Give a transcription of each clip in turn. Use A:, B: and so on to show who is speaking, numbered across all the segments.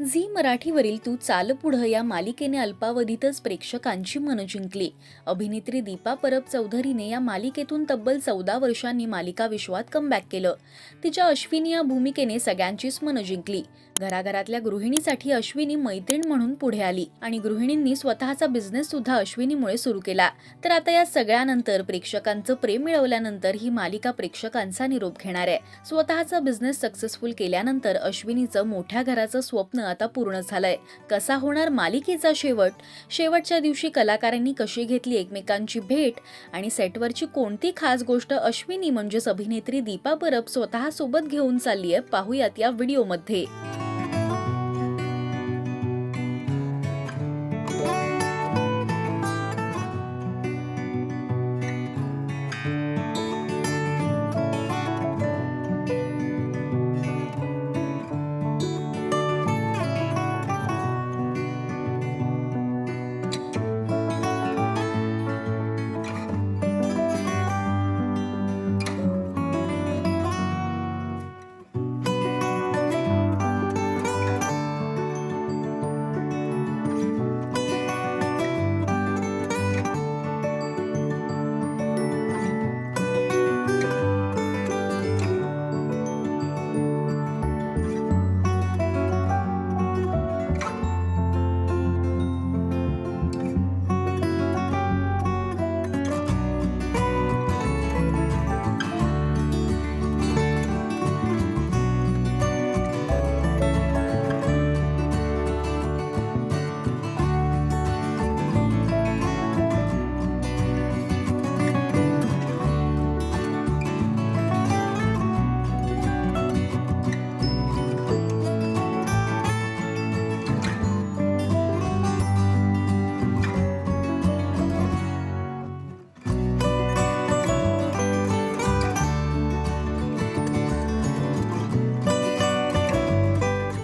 A: Zee मराठीवरील तू चाल पुढं या मालिकेने अल्पावधीतच प्रेक्षकांची मनं जिंकली. अभिनेत्री दीपा परब चौधरीने या मालिकेतून तब्बल चौदा वर्षांनी मालिका विश्वात कमबॅक केलं. तिच्या अश्विनी या भूमिकेने सगळ्यांचीच मनं जिंकली. घराघरातल्या गृहिणीसाठी अश्विनी मैत्रीण म्हणून पुढे आली आणि गृहिणींनी स्वतःचा बिझनेस सुद्धा अश्विनीमुळे सुरू केला. तर आता या सगळ्यानंतर प्रेक्षकांचं प्रेम मिळवल्यानंतर ही मालिका प्रेक्षकांचा निरोप घेणार आहे. स्वतःचा बिझनेस सक्सेसफुल केल्यानंतर अश्विनीचं मोठ्या घराचं स्वप्न आता पूर्ण झालंय. कसा होणार मालिकेचा शेवट? शेवटच्या दिवशी कलाकारांनी कशी घेतली एकमेकांची भेट? आणि सेटवरची कोणती खास गोष्ट अश्विनी म्हणजेच अभिनेत्री दीपा परब स्वतः सोबत घेऊन चालली आहे पाहूयात या व्हिडिओमध्ये.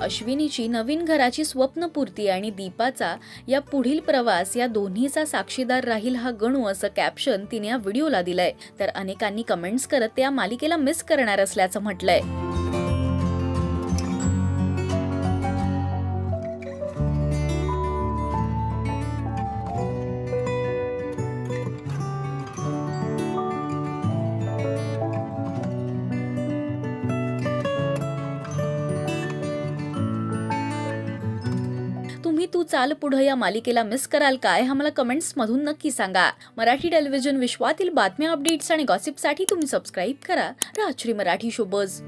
A: अश्विनीची नवीन घराची स्वप्नपूर्ती आणि दीपाचा या पुढील प्रवास या दोन्हीचा साक्षीदार राहील हा गणू असं कॅप्शन तिने या व्हिडिओला दिलंय. तर अनेकांनी कमेंट्स करत त्या मालिकेला मिस करणार असल्याचं म्हटलंय. तुम्ही तू चाल पुढं या मालिकेला मिस कराल काय हा मला कमेंट्स मधून नक्की सांगा. मराठी टेलिव्हिजन विश्वातील बातम्या अपडेट्स आणि गॉसिपसाठी तुम्ही सबस्क्राईब करा. राजश्री मराठी शोबज